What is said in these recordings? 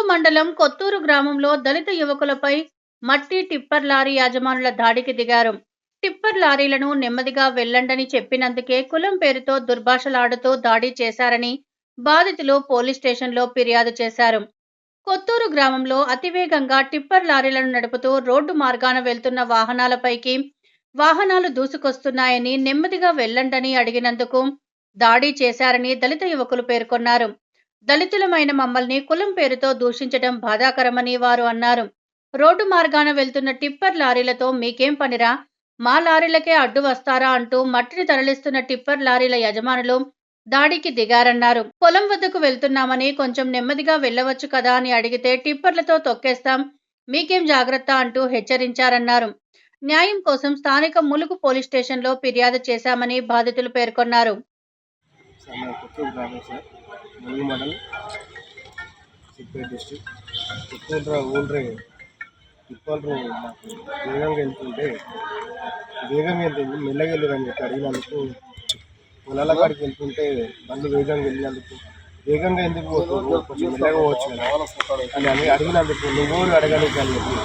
ములుగు మండలం కొత్తూరు గ్రామంలో దళిత యువకులపై మట్టి టిప్పర్ లారీ యాజమానుల దాడికి దిగారు. టిప్పర్ లారీలను నెమ్మదిగా వెళ్ళండని చెప్పినందుకే కులం పేరుతో దుర్భాషలాడుతూ దాడి చేశారని బాధితులు పోలీస్ స్టేషన్లో ఫిర్యాదు చేశారు. కొత్తూరు గ్రామంలో అతివేగంగా టిప్పర్ లారీలను నడుపుతూ రోడ్డు మార్గాన వెళ్తున్న వాహనాలపైకి వాహనాలు దూసుకొస్తున్నాయని నెమ్మదిగా వెళ్ళండని అడిగినందుకు దాడి చేశారని దళిత యువకులు పేర్కొన్నారు. దళితులమైన మమ్మల్ని కులం పేరుతో దూషించడం బాధాకరమని వారు అన్నారు. రోడ్డు మార్గాన వెళ్తున్న టిప్పర్ లారీలతో మీకేం పనిరా? మా లారీలకే అడ్డు వస్తారా అంటూ మట్టిని తరలిస్తున్న టిప్పర్ లారీల యజమానులు దాడికి దిగారన్నారు. పొలం వద్దకు వెళ్తున్నామని కొంచెం నెమ్మదిగా వెళ్ళవచ్చు కదా అని అడిగితే టిప్పర్లతో తొక్కేస్తాం మీకేం జాగ్రత్త అంటూ హెచ్చరించారన్నారు. న్యాయం కోసం స్థానిక ములుగు పోలీస్ స్టేషన్లో ఫిర్యాదు చేశామని బాధితులు పేర్కొన్నారు. సార్ మా కొత్తూరు గ్రామం సార్. ములుగు మండలం సిద్దిపేట డిస్టిక్ కొత్తూరు ఊళ్ళే తిప్పలు మాకు వేగంగా వెళ్తుంటే వేగంగా వెళ్తుంది మెల్లగా వెళ్ళారని చెప్పి అడిగినందుకు పొలాల కాడికి వెళ్తుంటే బండ్లు వేగంగా వెళ్ళినందుకు వేగంగా ఎందుకు పోతుంది కొంచెం మెల్లగా పోవచ్చు కదా అని అని అడిగినందుకు నువ్వు అడగడానికి అని చెప్పి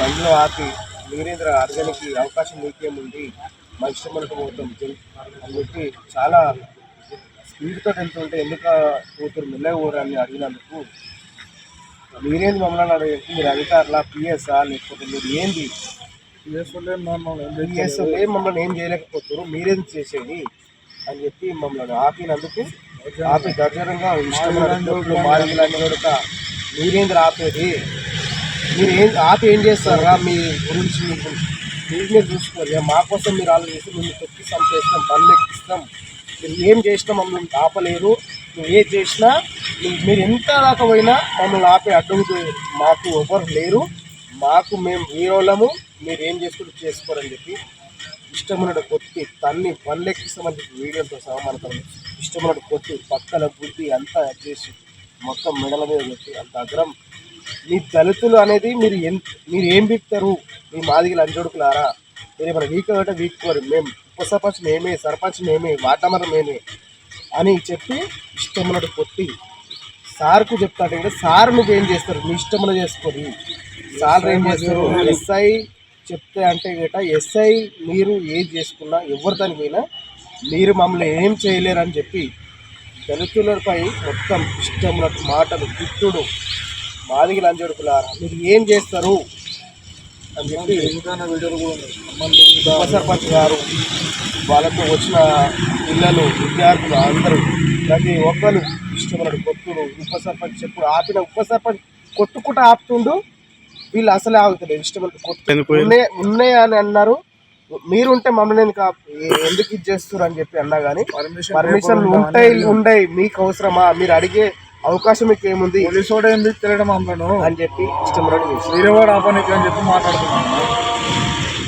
బండ్లు ఆపి మీరేంద్ర అడగడానికి అవకాశం నీకేముంది? మా ఇష్టం మనకు పోతాం అని చెప్పి చాలా స్పీడ్తో వెళ్తుంటే ఎందుకు కూతురు మెల్లగా పోరని అడిగినందుకు మీరేంది మమ్మల్ని అడిగి మీరు అధికారులా? పిఎస్ఆ? లేకపోతే మీరు ఏంది? పిఎస్ఓలే మమ్మల్ని ఏం చేయలేకపోతారు మీరేం చేసేది? అని చెప్పి మమ్మల్ని ఆపినందుకు ఆపి ఇష్టమైన మాదిలాంటి కూడా మీరేంది ఆపేది? మీరు ఏం ఆపి ఏం చేస్తారా? మీ గురించి మీకు మీరు మీరు చూసుకోరు మా కోసం మీరు ఆలోచిస్తే మేము తొక్కి చంపేస్తాం పనులు ఎక్కిస్తాం. మీరు ఏం చేసినా మమ్మల్ని ఆపలేరు. నువ్వు ఏం చేసినా మీరు ఎంత దాకా పోయినా మమ్మల్ని ఆపే అడ్డు మాకు ఎవరు లేరు. మాకు మేము హీరోలము. మీరు ఏం చేసుకుంటే చేసుకోరని చెప్పి ఇష్టమైన కొత్తి తన్ని పనులెక్కిస్తామని చెప్పి వీడియోతో సహా మనకు ఇష్టమున్నట్టు కొత్తి పక్కల బుద్ధి అంతా చేసి మొత్తం మెడల మీద పెట్టి అంత అగ్రం మీ దళితులు అనేది మీరు ఎం మీరు ఏం బిక్తారు మీ మాదిగలు లంచొడుకులారా మీరు ఏమైనా వీక్ అంటే వీక్ కోరు మేము ఉప సర్పంచ్ మేమే సర్పంచ్ మేమే వాటమర మేమే అని చెప్పి ఇష్టమున్నట్టు కొట్టి సార్కు చెప్తాడు కూడా సార్ నువ్వేం చేస్తారు? మీ ఇష్టమున చేసుకొని. సార్ ఏం చేస్తారు? ఎస్ఐ చెప్తే అంటే గట ఎస్ఐ మీరు ఏం చేసుకున్నా ఎవరి దానికైనా మీరు మమ్మల్ని ఏం చేయలేరని చెప్పి దళితులపై మొత్తం ఇష్టమున్నట్టు మాటలు తిట్టుడు మాదిగి లంజడుకులారా మీరు ఏం చేస్తారు? అని చెప్పి ఉప సర్పంచ్ గారు వాళ్ళతో వచ్చిన పిల్లలు విద్యార్థులు అందరూ ప్రతి ఒక్కరు ఇష్టమైన కొట్టుడు. ఉప సర్పంచ్ చెప్పుడు ఆపిన ఉప సర్పంచ్ కొట్టుకుంటూ ఆపుతుండు. వీళ్ళు అసలే ఆగుతలేదు ఇష్టమైన కొట్టు ఉన్నాయి ఉన్నాయి అని అన్నారు. మీరుంటే మమ్మల్ని ఎందుకు ఆప్- ఏ- ఎందుకు ఇది చేస్తారు అని చెప్పి అన్నా కానీ పర్మిషన్ ఉంటాయి ఉండయి మీకు అవసరమా? మీరు అడిగే అవకాశం మీకు ఏముంది? పోలీసు వాడు ఎందుకు తెలియడం అమ్మను? అని చెప్పి ఇష్టం వేరే వాడు ఆపనికి అని చెప్పి మాట్లాడుతున్నాను.